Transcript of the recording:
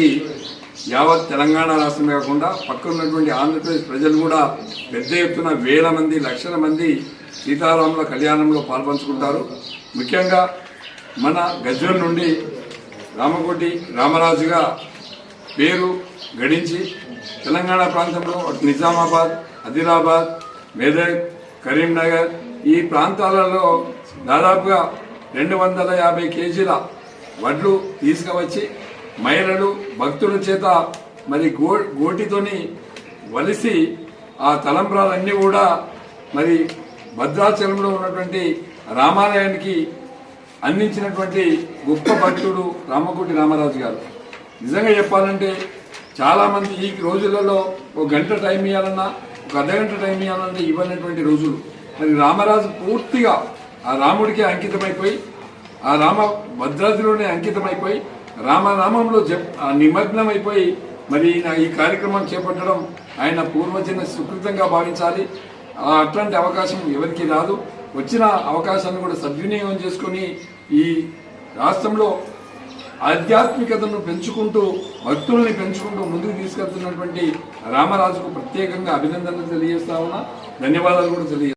దానికి యావత్ తెలంగాణ రాష్ట్రమే కాకుండా పక్కన ఉన్నటువంటి ఆంధ్రప్రదేశ్ ప్రజలు కూడా పెద్ద ఎత్తున వేల మంది లక్షల మంది సీతారాముల కళ్యాణంలో పాల్పంచుకుంటారు. ముఖ్యంగా మన గజ్వల్ నుండి రామకోటి రామరాజుగా పేరు గడించి తెలంగాణ ప్రాంతంలో నిజామాబాద్ ఆదిలాబాద్ మెదక్ కరీంనగర్ ఈ ప్రాంతాలలో దాదాపుగా రెండు వందల యాభై కేజీల వడ్లు తీసుకువచ్చి మహిళలు భక్తుల చేత మరి గో గోటితోని వలిసి ఆ తలంబ్రాలన్నీ కూడా మరి భద్రాచలంలో ఉన్నటువంటి రామాలయానికి అందించినటువంటి గొప్ప భక్తుడు రామకోటి రామరాజు గారు. నిజంగా చెప్పాలంటే చాలామంది ఈ రోజులలో ఒక గంట టైం ఇవ్వాలన్నా ఒక అర్ధగంట టైం ఇవ్వాలన్నా ఇవ్వనటువంటి రోజులు. మరి రామరాజు పూర్తిగా ఆ రాముడికి అంకితమైపోయి ఆ రామ భద్రాద్రిలోనే అంకితమైపోయి రామనామంలో జప్ ఆ నిమగ్నమైపోయి మరి ఈయన ఈ కార్యక్రమం చేపట్టడం ఆయన పూర్వజన సుకృతంగా భావించాలి. అట్లాంటి అవకాశం ఎవరికి రాదు. వచ్చిన అవకాశాన్ని కూడా సద్వినియోగం చేసుకొని ఈ రాష్ట్రంలో ఆధ్యాత్మికతను పెంచుకుంటూ భక్తుల్ని పెంచుకుంటూ ముందుకు తీసుకెళ్తున్నటువంటి రామరాజుకు ప్రత్యేకంగా అభినందనలు తెలియజేస్తా ఉన్నా. ధన్యవాదాలు కూడా తెలియ